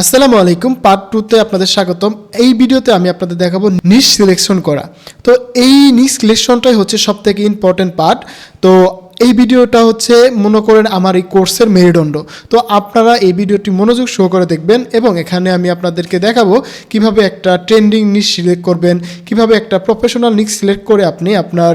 আসসালামু আলাইকুম পার্ট টুতে আপনাদের স্বাগতম। এই ভিডিওতে আমি আপনাদের দেখাবো নিশ সিলেকশন করা। তো এই নিশ সিলেকশনটাই হচ্ছে সবথেকে ইম্পর্টেন্ট পার্ট তো এই ভিডিওটা হচ্ছে, মনে করেন আমার এই কোর্সের মেরুদণ্ড। তো আপনারা এই ভিডিওটি মনোযোগ সহ করে দেখবেন এবং এখানে আমি আপনাদেরকে দেখাবো কীভাবে একটা ট্রেন্ডিং নিশ সিলেক্ট করবেন, কীভাবে একটা প্রফেশনাল নিক সিলেক্ট করে আপনি আপনার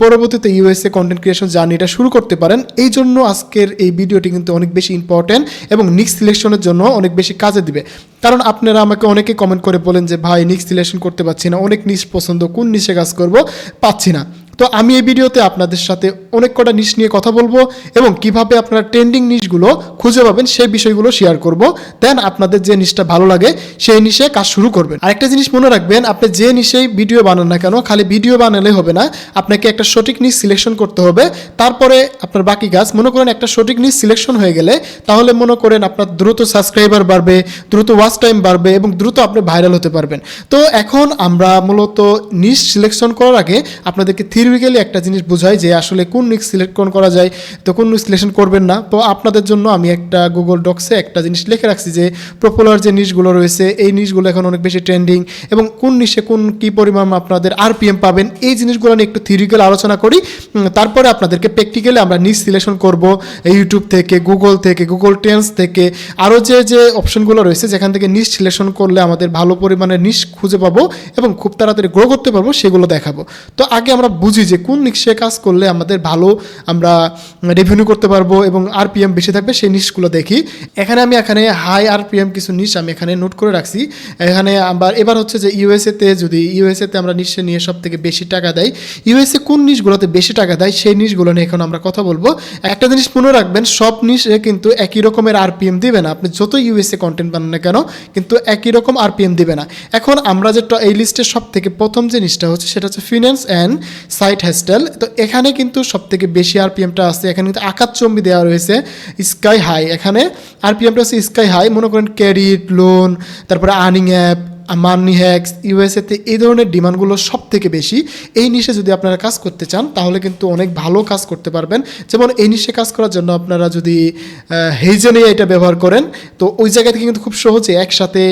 পরবর্তীতে ইউএসএ কন্টেন্ট ক্রিয়েশন জার্নিটা শুরু করতে পারেন। এই জন্য আজকের এই ভিডিওটি কিন্তু অনেক বেশি ইম্পর্ট্যান্ট এবং নিক সিলেকশনের জন্য অনেক বেশি কাজে দিবে। কারণ আপনারা আমাকে অনেকে কমেন্ট করে বলেন যে, ভাই নিক সিলেকশন করতে পারছি না। অনেক নিশ পছন্দ, কোন নিশে কাজ করব? পাচ্ছি না। তো আমি এই ভিডিওতে আপনাদের সাথে অনেক কটা নিশ নিয়ে কথা বলব এবং কীভাবে আপনারা ট্রেন্ডিং নিশগুলো খুঁজে পাবেন সেই বিষয়গুলো শেয়ার করব। দেন আপনাদের যে নিশটা ভালো লাগে, সেই নিশে কাজ শুরু করবেন। আরেকটা জিনিস মনে রাখবেন, আপনি যে নিশেই ভিডিও বানান না কেন, খালি ভিডিও বানালে হবে না। আপনাকে একটা সঠিক নিশ সিলেকশন করতে হবে। তারপরে আপনার বাকি কাজ, মনে করেন একটা সঠিক নিশ সিলেকশন হয়ে গেলে, তাহলে মনে করেন আপনার দ্রুত সাবস্ক্রাইবার বাড়বে, দ্রুত ওয়াচ টাইম বাড়বে এবং দ্রুত আপনি ভাইরাল হতে পারবেন। তো এখন আমরা মূলত নিশ সিলেকশন করার আগে আপনাদেরকে থিওরিক্যালি একটা জিনিস বোঝাই যে আসলে কোন নিক সিলেক্ট করা যায়, তো কোন সিলেকশন করবেন না। তো আপনাদের জন্য আমি একটা গুগল ডক্সে একটা জিনিস লিখে রাখছি যে পপুলার যে নিশগুলো রয়েছে, এই নিশগুলো এখন অনেক বেশি ট্রেন্ডিং এবং কোন নিশে কোন কী পরিমাণ আপনাদের আরপিএম পাবেন, এই জিনিসগুলো নিয়ে একটু থিওরিক্যাল আলোচনা করি। তারপরে আপনাদেরকে প্র্যাকটিক্যালি আমরা নিশ সিলেকশন করব ইউটিউব থেকে গুগল থেকে গুগল টেন্স থেকে। আরও যে যে অপশনগুলো রয়েছে, যেখান থেকে নিশ সিলেকশন করলে আমাদের ভালো পরিমাণে নিশ খুঁজে পাবো এবং খুব তাড়াতাড়ি গ্রো করতে পারব, সেগুলো দেখাবো। তো আগে আমরা বুঝি যে কোন নিশে কাজ করলে আমাদের ভালো আমরা রেভিনিউ করতে পারব এবং আরপিএম বেশি থাকবে, সেই নিশগুলো দেখি। এখানে আমি এখানে হাই আরপিএম কিছু নিশ আমি এখানে নোট করে রাখছি। এখানে আবার, এবার হচ্ছে যে ইউএসএতে যদি ইউএসএতে আমরা নিশ্চয় নিয়ে সব থেকে বেশি টাকা দেয় ইউএসএ কোন নিশগুলোতে বেশি টাকা দেয় সেই নিশগুলো নিয়ে এখন আমরা কথা বলব। একটা জিনিস মনে রাখবেন, সব নিশে কিন্তু একই রকমের আরপিএম দিবে না। আপনি যত ইউএসএ কন্টেন্ট বানান না কেন, কিন্তু একই রকম আরপিএম দিবে না। এখন আমরা যেটা এই লিস্টের সব থেকে প্রথম জিনিসটা হচ্ছে, সেটা হচ্ছে ফিনান্স অ্যান্ড সাইট হেস্টেল তো এখানে কিন্তু সব থেকে বেশি আরপিএমটা আছে। এখানে কিন্তু আকাশ চম্বি দেওয়া রয়েছে, স্কাই হাই। এখানে আরপিএমটা হচ্ছে স্কাই হাই। মনে করেন ক্রেডিট লোন, তারপরে আর্নিং অ্যাপ মানি হ্যাক্স ইউএসএতে এই ধরনের ডিমান্ডগুলো সব থেকে বেশি। এই নিশে যদি আপনারা কাজ করতে চান, তাহলে কিন্তু অনেক ভালো কাজ করতে পারবেন। যেমন এই নিশে কাজ করার জন্য আপনারা যদি হেইজেনে এটা ব্যবহার করেন, তো ওই জায়গা থেকে কিন্তু খুব সহজে একসাথে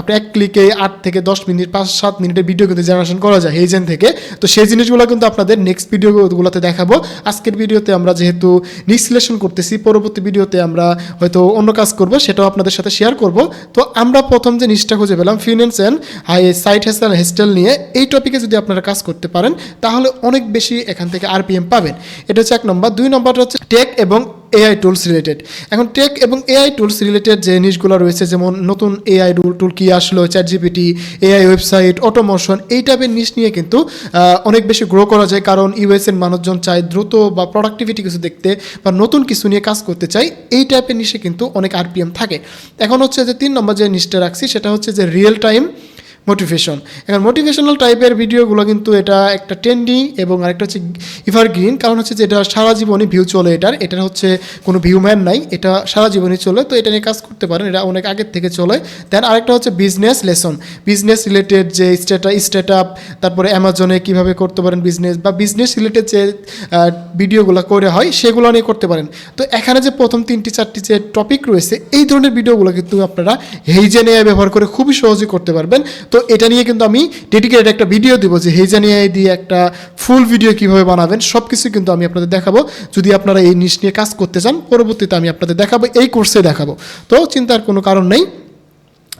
আপনি এক ক্লিকে আট থেকে দশ মিনিট, পাঁচ, সাত মিনিটের ভিডিও কিন্তু জেনারেশন করা যায় হেইজেন থেকে। তো সেই জিনিসগুলো কিন্তু আপনাদের নেক্সট ভিডিওগুলোতে দেখাবো। আজকের ভিডিওতে আমরা যেহেতু নিঃশ্লেষণ করতেছি, পরবর্তী ভিডিওতে আমরা হয়তো অন্য কাজ করব, সেটাও আপনাদের সাথে শেয়ার করব। তো আমরা প্রথম যে নিচটা খুঁজে পেলাম ফিনান্স অ্যান্ড হাই সাইট হেস্টাল হেস্টেল নিয়ে এই টপিকে যদি আপনারা কাজ করতে পারেন, তাহলে অনেক বেশি এখান থেকে আরপিএম পাবেন। এটা হচ্ছে এক নম্বর। দুই নম্বরটা হচ্ছে টেক এবং এআই টুলস রিলেটেড এখন টেক এবং এআই টুলস রিলেটেড যে জিনিসগুলো রয়েছে, যেমন নতুন এআই টুল কি আসলো chat GPT AI website automation এই টাইপের নিশ নিয়ে কিন্তু অনেক বেশি গ্রো করা যায়। কারণ ইউএস এর মানুষজন চায় দ্রুত বা প্রোডাক্টিভিটি কিছু দেখতে বা নতুন কিছু নিয়ে কাজ করতে চাই এই টাইপের নিশে কিন্তু অনেক আরপিএম থাকে। এখন হচ্ছে যে তিন নম্বর যে নিশটা রাখছি, সেটা হচ্ছে যে রিয়েল টাইম মোটিভেশন এখন মোটিভেশনাল টাইপের ভিডিওগুলো কিন্তু এটা একটা ট্রেন্ডিং এবং আরেকটা হচ্ছে ইভারগ্রিন কারণ হচ্ছে যে এটা সারা জীবনই ভিউ চলে এটার। এটা হচ্ছে কোনো ভিউ ম্যান নাই। এটা সারা জীবনই চলে। তো এটা নিয়ে কাজ করতে পারেন। এটা অনেক আগের থেকে চলে। দেন আরেকটা হচ্ছে বিজনেস লেসন বিজনেস রিলেটেড যে স্টেটা স্টেট আপ তারপরে অ্যামাজনে কীভাবে করতে পারেন বিজনেস বা বিজনেস রিলেটেড যে ভিডিওগুলো করে হয়, সেগুলো নিয়ে করতে পারেন। তো এখানে যে প্রথম তিনটি, চারটি যে টপিক রয়েছে, এই ধরনের ভিডিওগুলো কিন্তু আপনারা হেইজেন এআই ব্যবহার করে খুবই সহজেই করতে পারবেন। তো এটা নিয়ে কিন্তু আমি ডেডিকেটেড একটা ভিডিও দেবো যে হেজানি এআই দিয়ে একটা ফুল ভিডিও কীভাবে বানাবেন? সব কিছু কিন্তু আমি আপনাদের দেখাবো। যদি আপনারা এই নিশ নিয়ে কাজ করতে চান, পরবর্তীতে আমি আপনাদের দেখাবো, এই কোর্সে দেখাবো। তো চিন্তার কোনো কারণ নেই।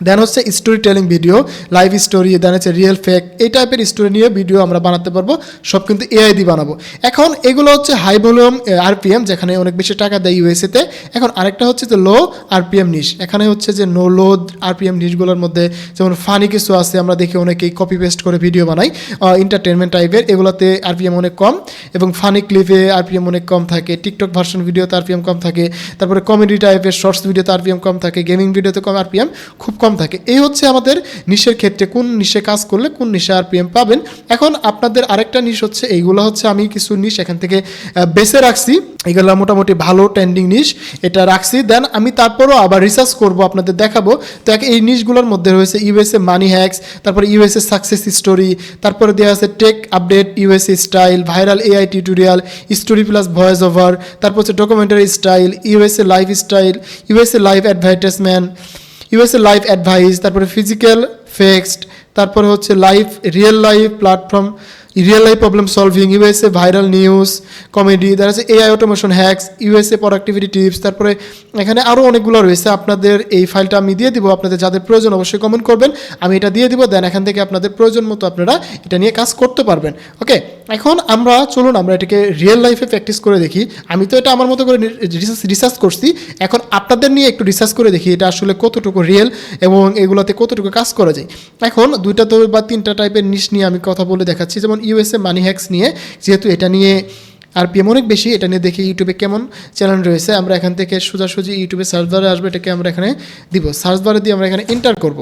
দেন হচ্ছে story telling video live story then হচ্ছে রিয়েল ফেক এই টাইপের স্টোরি নিয়ে ভিডিও আমরা বানাতে পারব, সব কিন্তু এআই দিয়ে বানাবো। এখন এগুলো হচ্ছে হাই ভলিউম আরপিএম যেখানে অনেক বেশি টাকা দেয় ইউএসএতে এখন আরেকটা হচ্ছে যে লো আরপিএম নিশ এখানে হচ্ছে যে নো লো আরপিএম নিশগুলোর মধ্যে যেমন ফানি কিছু আছে, আমরা দেখি অনেকেই কপি পেস্ট করে ভিডিও বানাই এন্টারটেনমেন্ট টাইপের এগুলোতে আরপিএম অনেক কম, এবং ফানি ক্লিপে আরপিএম অনেক কম থাকে টিকটক ভার্সন ভিডিওতে আরপিএম কম থাকে, তারপরে কমেডি টাইপের শর্টস ভিডিওতে আরপিএম কম থাকে গেমিং ভিডিওতে কম আরপিএম খুব কম থাকে। এই হচ্ছে আমাদের নিশের ক্ষেত্রে কোন নিশে কাজ করলে কোন নিশে আরপিএম পাবেন। এখন আপনাদের আরেকটা নিশ হচ্ছে, এইগুলো হচ্ছে আমি কিছু নিশ এখান থেকে বেছে রাখছি। এগুলো মোটামুটি ভালো ট্রেন্ডিং নিশ, এটা রাখছি। দেন আমি তারপরও আবার রিসার্চ করব, আপনাদের দেখাবো। তো এই নিশগুলোর মধ্যে রয়েছে ইউএসএ মানি হ্যাক্স তারপরে ইউএসএ সাকসেস স্টোরি তারপরে দেওয়া আছে tech update USA style viral AI tutorial story plus voice over তারপর হচ্ছে documentary style USA life style USA life advertisement USA life advice তারপরে ফিজিক্যাল ফেক্সড তারপরে হচ্ছে life real life platform real life problem solving USA viral news comedy তার হচ্ছে AI automation hacks USA productivity tips তারপরে এখানে আরও অনেকগুলো রয়েছে। আপনাদের এই ফাইলটা আমি দিয়ে দিব, আপনাদের যাদের প্রয়োজন অবশ্যই কমেন্ট করবেন। আমি এটা দিয়ে দিব দেন এখান থেকে আপনাদের প্রয়োজন মতো আপনারা এটা নিয়ে কাজ করতে পারবেন। ওকে এখন আমরা চলুন, আমরা এটাকে রিয়েল লাইফে প্র্যাকটিস করে দেখি। আমি তো এটা আমার মতো করে রিসার্চ করছি। এখন আপনাদের নিয়ে একটু রিসার্চ করে দেখি, এটা আসলে কতটুকু রিয়েল এবং এগুলোতে কতটুকু কাজ করা যায়। এখন দুইটা তো বা তিনটা টাইপের নিশ নিয়ে আমি কথা বলে দেখাচ্ছি। যেমন ইউএসএ মানি হ্যাক্স নিয়ে, যেহেতু এটা নিয়ে আর পিএম অনেক বেশি, এটা নিয়ে দেখি ইউটিউবে কেমন চ্যানেল রয়েছে, আমরা এখান থেকে সোজাসুজি ইউটিউবে সার্চ বারে আসবে, এটাকে আমরা এখানে দিব। সার্চ বারে দিয়ে আমরা এখানে এন্টার করব।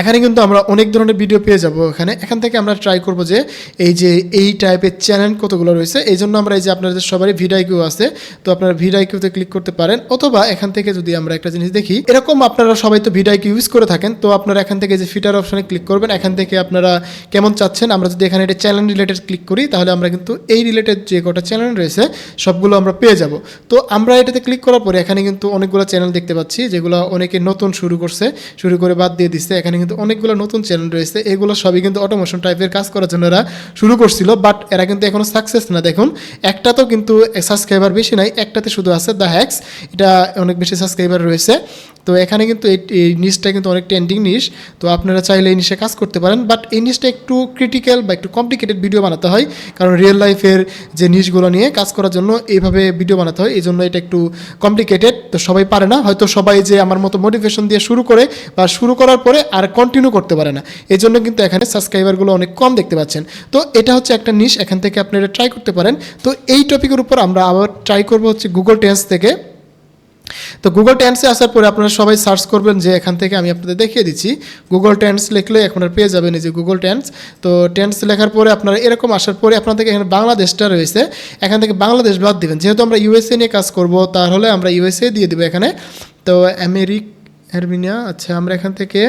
এখানে কিন্তু আমরা অনেক ধরনের ভিডিও পেয়ে যাব এখানে। এখান থেকে আমরা ট্রাই করব যে এই যে এই টাইপের চ্যানেল কতগুলো রয়েছে। এই জন্য আমরা এই যে আপনাদের সবারই ভিডাইকিউ আছে। তো আপনারা ভিডাইকিউতে ক্লিক করতে পারেন। অথবা এখান থেকে যদি আমরা একটা জিনিস দেখি, এরকম আপনারা সবাই তো ভিডাইকিউ ইউজ করে থাকেন। তো আপনারা এখান থেকে যে ফিটার অপশনে ক্লিক করবেন, এখান থেকে আপনারা কেমন চাচ্ছেন, আমরা যদি এখানে এটা চ্যানেল রিলেটেড ক্লিক করি, তাহলে আমরা কিন্তু এই রিলেটেড যে কটা চ্যানেল রয়েছে, সবগুলো আমরা পেয়ে যাব। তো আমরা এটাতে ক্লিক করার পরে এখানে কিন্তু অনেকগুলো চ্যানেল দেখতে পাচ্ছি, যেগুলো অনেকে নতুন শুরু করছে। শুরু করে বাদ দিয়ে দিচ্ছে। এখানে কিন্তু অনেকগুলো নতুন চ্যানেল রয়েছে, এগুলো সবই কিন্তু অটোমেশন টাইপের কাজ করার জন্য এরা শুরু করছিল বাট এরা কিন্তু এখনও সাকসেস না। দেখুন একটা তো কিন্তু সাবস্ক্রাইবার বেশি নাই, একটাতে শুধু আছে দ্য হ্যাক্স এটা অনেক বেশি সাবস্ক্রাইবার রয়েছে। তো এখানে কিন্তু এই নিশটা কিন্তু অনেক ট্রেন্ডিং নিশ তো আপনারা চাইলে এই নিশে কাজ করতে পারেন বাট এই নিশটা একটু ক্রিটিক্যাল বা একটু কমপ্লিকেটেড ভিডিও বানাতে হয়, কারণ রিয়েল লাইফের যে নিশগুলো নিয়ে কাজ করার জন্য এইভাবে ভিডিও বানাতে হয় এই জন্য এটা একটু কমপ্লিকেটেড তো সবাই পারে না, হয়তো সবাই যে আমার মতো মোটিভেশন দিয়ে শুরু করে বা শুরু করার পরে আর কন্টিনিউ করতে পারে না। এই জন্য কিন্তু এখানে সাবস্ক্রাইবারগুলো অনেক কম দেখতে পাচ্ছেন। তো এটা হচ্ছে একটা নিশ এখান থেকে আপনারা ট্রাই করতে পারেন। তো এই টপিকের উপর আমরা আবার ট্রাই করব হচ্ছে গুগল টেন্স থেকে। তো গুগল টেন্সে আসার পরে আপনারা সবাই সার্চ করবেন যে এখান থেকে আমি আপনাদের দেখিয়ে দিচ্ছি। গুগল টেন্স লিখলে আর পেয়ে যাবেন এই যে গুগল টেন্স তো টেন্স লেখার পরে আপনারা এরকম আসার পরে আপনাদের এখানে বাংলাদেশটা রয়েছে। এখান থেকে বাংলাদেশ বাদ দিবেন। যেহেতু আমরা ইউএসএ নিয়ে কাজ করব, তাহলে আমরা ইউএসএ দিয়ে দেবো এখানে। তো আমেরিক আর্মেনিয়া আচ্ছা আমরা এখান থেকে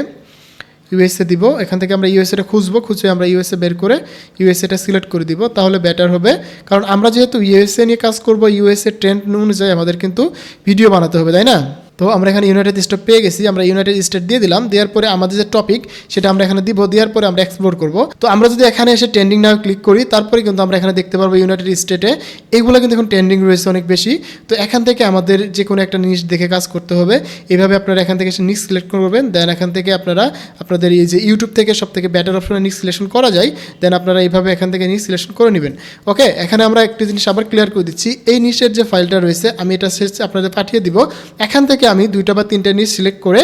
ইউএসএ দিব। এখান থেকে আমরা ইউএসএটা খুঁজবো, খুঁজে আমরা ইউএসএ বের করে ইউএসএটা সিলেক্ট করে দিব, তাহলে বেটার হবে। কারণ আমরা যেহেতু ইউএসএ নিয়ে কাজ করব ইউএসএ ট্রেন্ড অনুযায়ী আমাদের কিন্তু ভিডিও বানাতে হবে, তাই না? তো আমরা এখানে ইউনাইটেড স্টেট পেয়ে গেছি, আমরা ইউনাইটেড স্টেট দিয়ে দিলাম, দেওয়ার পরে আমাদের যে টপিক সেটা আমরা এখানে দিব, দেওয়ার পরে আমরা এক্সপ্লোর করব। তো আমরা যদি এখানে এসে ট্রেন্ডিং নাও ক্লিক করি, তারপরে কিন্তু আমরা এখানে দেখতে পারব ইউনাইটেড স্টেটে এগুলো কিন্তু এখন ট্রেন্ডিং রয়েছে অনেক বেশি। তো এখান থেকে আমাদের যে কোনো একটা জিনিস দেখে কাজ করতে হবে। এভাবে আপনারা এখান থেকে নিক সিলেক্ট করবেন দেন এখান থেকে আপনারা, আপনাদের এই যে ইউটিউব থেকে সব থেকে ব্যাটার অপশনে নিক সিলেকশন করা যায় দেন আপনারা এইভাবে এখান থেকে নিক সিলেকশন করে নেবেন। ওকে এখানে আমরা একটি জিনিস আবার ক্লিয়ার করে দিচ্ছি। এই নিচের যে ফাইলটা রয়েছে, আমি এটা শেষে আপনাদের পাঠিয়ে দিব। এখান থেকে আমি দুইটা বা তিনটা নিশ সিলেক্ট করে,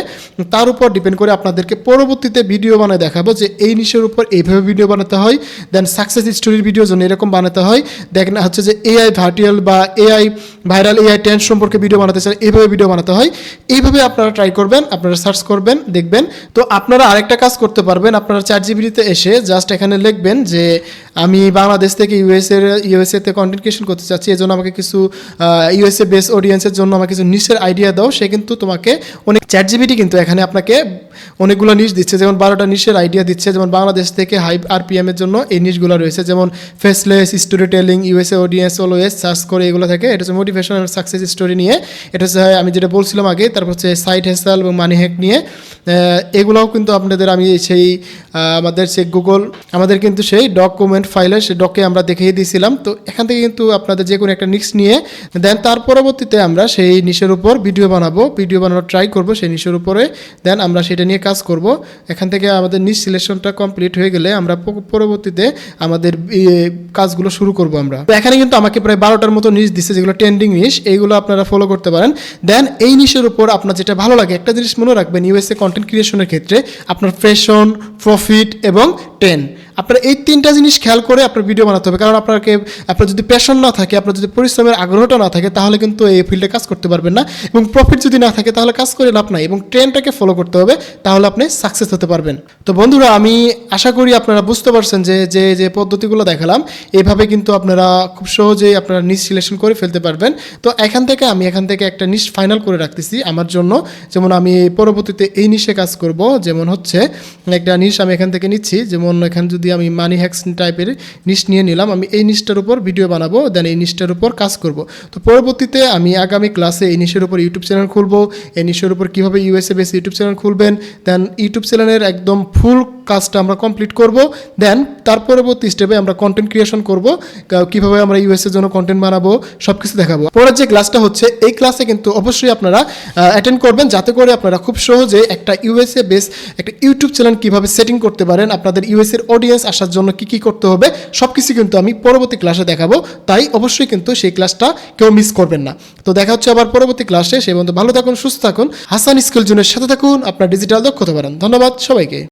তার উপর ডিপেন্ড করে আপনাদেরকে পরবর্তীতে ভিডিও বানায় দেখাবো যে এই নিশের উপর এইভাবে ভিডিও বানাতে হয় দেন সাকসেস স্টোরির ভিডিও জন্য এরকম বানাতে হয়। দেখেন হচ্ছে যে এআই ভার্টিয়াল বা এআই ভাইরাল এআই টেন্স সম্পর্কে ভিডিও বানাতে চান, এইভাবে ভিডিও বানাতে হয়। এইভাবে আপনারা ট্রাই করবেন, আপনারা সার্চ করবেন, দেখবেন। তো আপনারা আরেকটা কাজ করতে পারবেন, আপনারা চার জিবিতে এসে জাস্ট এখানে লিখবেন যে, আমি বাংলাদেশ থেকে ইউএসএ ইউএসএতে কন্টেন্ট ক্রিয়েশন করতে চাচ্ছি এই জন্য আমাকে কিছু ইউএসএ বেস অডিয়েন্সের জন্য আমাকে কিছু নিশের আইডিয়া দাও। সে কিন্তু তোমাকে অনেক চ্যাট জিবিটি কিন্তু এখানে আপনাকে অনেকগুলো নিশ দিচ্ছে, যেমন বারোটা নিশের আইডিয়া দিচ্ছে, যেমন বাংলাদেশ থেকে হাই আরপিএম এর জন্য এই নিশগুলো রয়েছে, যেমন faceless story telling USA audience always search করে এগুলো থাকে। এটা হচ্ছে মোটিভেশনাল সাকসেস স্টোরি নিয়ে। এটা হচ্ছে, আমি যেটা বলছিলাম আগে, তারপর হচ্ছে সাইড হেসাল এবং মানি হ্যাক নিয়ে। এগুলোও কিন্তু আপনাদের, আমি সেই আমাদের সেই গুগল আমাদের কিন্তু সেই ডকুমেন্ট ফাইলে সেই ডকে আমরা দেখিয়ে দিয়েছিলাম। তো এখান থেকে কিন্তু আপনাদের যে কোনো একটা নিক্স নিয়ে দেন তার পরবর্তীতে আমরা সেই নিশের উপর ভিডিও বানাবো। ভিডিও বানানোর ট্রাই করব সেই নিশের উপরে। দেন আমরা সেটা নিয়ে কাজ করব। এখান থেকে আমাদের নিজ সিলেকশনটা কমপ্লিট হয়ে গেলে আমরা পরবর্তীতে আমাদের কাজগুলো শুরু করব আমরা। এখানে কিন্তু আমাকে প্রায় বারোটার মতো নিশ দিচ্ছে যেগুলো ট্রেন্ডিং নিশ এইগুলো আপনারা ফলো করতে পারেন। দেন এই নিশের উপর আপনার যেটা ভালো লাগে, একটা জিনিস মনে রাখবেন ইউএসএ কন্টেন্ট ক্রিয়েশনের ক্ষেত্রে আপনার ফ্যাশন প্রফিট এবং টেন আপনার এই তিনটা জিনিস খেয়াল করে আপনার ভিডিও বানাতে হবে। কারণ আপনাকে, আপনার যদি প্যাশন না থাকে, আপনার যদি পরিশ্রমের আগ্রহটা না থাকে, তাহলে কিন্তু এই ফিল্ডে কাজ করতে পারবেন না। এবং প্রফিট যদি না থাকে, তাহলে কাজ করে লাভ নাই। এবং ট্রেনটাকে ফলো করতে হবে, তাহলে আপনি সাকসেস হতে পারবেন। তো বন্ধুরা, আমি আশা করি আপনারা বুঝতে পারছেন যে যে যে পদ্ধতিগুলো দেখালাম এইভাবে কিন্তু আপনারা খুব সহজেই আপনারা নিজ সিলেকশন করে ফেলতে পারবেন। তো এখান থেকে আমি, এখান থেকে একটা নিশ ফাইনাল করে রাখতেছি আমার জন্য। যেমন আমি পরবর্তীতে এই নিশে কাজ করব। যেমন হচ্ছে, একটা নিশ আমি এখান থেকে নিচ্ছি। যেমন এখান যদি দিয়ে আমি মানি হ্যাক্স টাইপের নিশ নিয়ে নিলাম। আমি এই নিশটার উপর ভিডিও বানাবো দেন এই নিশটার উপর কাজ করব। তো পরবর্তীতে আমি আগামী ক্লাসে এই নিশের উপর ইউটিউব চ্যানেল খুলবো। এই নিশের উপর কীভাবে ইউএসএ বেস ইউটিউব চ্যানেল খুলবেন? দেন ইউটিউব চ্যানেলের একদম ফুল কাজটা আমরা কমপ্লিট করব দেন তার পরবর্তী স্টেপে আমরা কন্টেন্ট ক্রিয়েশন করব কীভাবে আমরা ইউএস এর জন্য কন্টেন্ট বানাবো সব কিছু দেখাবো। পরের যে ক্লাসটা হচ্ছে, এই ক্লাসে কিন্তু অবশ্যই আপনারা অ্যাটেন্ড করবেন, যাতে করে আপনারা খুব সহজে একটা ইউএসএ বেস একটা ইউটিউব চ্যানেল কীভাবে সেটিং করতে পারেন, আপনাদের ইউএস এর অডিয়েন্স আসার জন্য কি কি করতে হবে সব কিছু কিন্তু আমি পরবর্তী ক্লাসে দেখাবো। তাই অবশ্যই কিন্তু সেই ক্লাসটা কেউ মিস করবেন না। তো দেখা হচ্ছে আবার পরবর্তী ক্লাসে সেই পর্যন্ত ভালো থাকুন, সুস্থ থাকুন। হাসান স্কুল জোনের সাথে থাকুন। আপনার ডিজিটাল দক্ষতা বাড়ান। ধন্যবাদ সবাইকে।